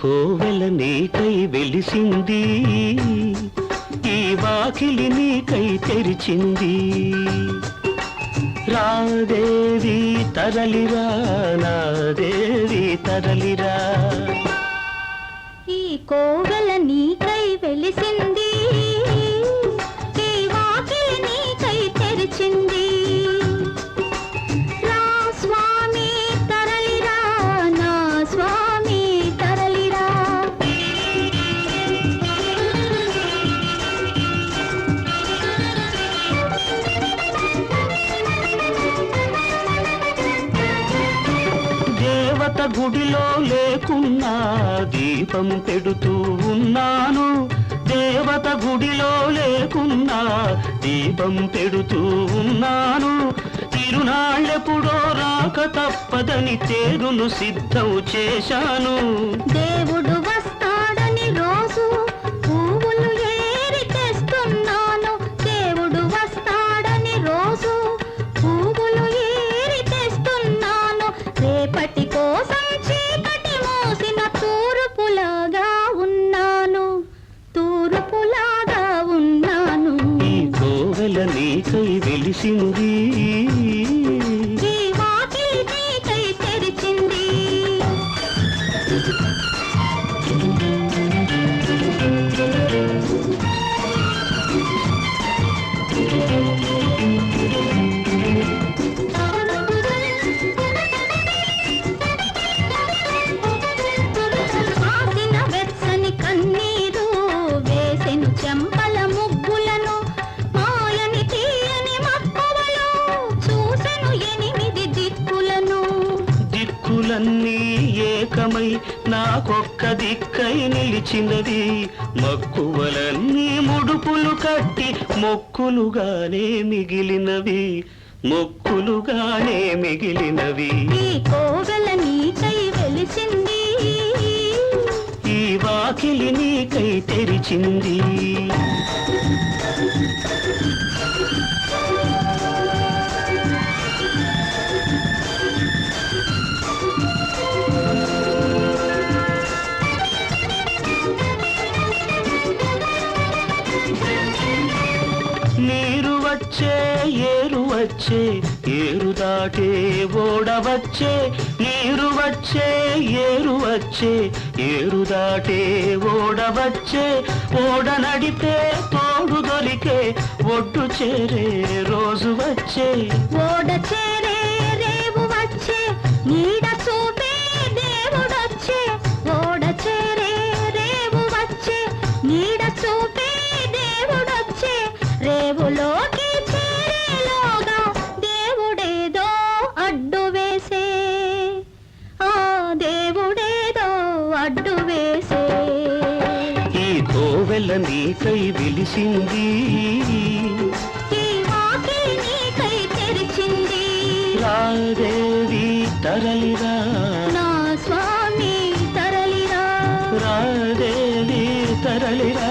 కోవెల నీకై వెలిసింది. ఈ వాకిలి నీకై తెరిచింది. రాదేవి తరలిరా నాదేవి తరలిరా. గుడిలో లేకున్నా దీపం పెడుతూ ఉన్నాను. దేవత గుడిలో లేకున్నా దీపం పెడుతూ ఉన్నాను. తిరునాళ్ళెప్పుడో రాక తప్పదని తేరును సిద్ధం చేశాను. తూర్పులాగా ఉన్నాను. తూర్పులాగా ఉన్నాను. ఈ కోవెల నీకై వెలిసింది. ఈ వాకిలి నీకై తెరిచింది. ఏకమై నాకొక్క దిక్కై నిలిచినది. మక్కువలన్నీ ముడుపులు కట్టి మొక్కులుగానే మిగిలినవి. మొక్కులుగానే మిగిలినవి. ఈ కోవెల నీకై ఈ వాకిలి నీకై తెరిచింది. వచ్చే ఏరు వచ్చే ఏరు దాటే ఓడ వచ్చే నీరు వచ్చే ఏరు వచ్చే ఏరు దాటే ఓడ వచ్చే ఓడ నడిపే తోడు దొరికే ఒడ్డు చేరే రోజు వచ్చే. ఓడ చే అడ్డు వేసే. ఈ దోవెల నీకై విలిసింది. ఈ వాకి నీకై తెరిచింది. రాదేవి తరలిరా. నా స్వామి తరలిరా. రాదేవి తరలిరా.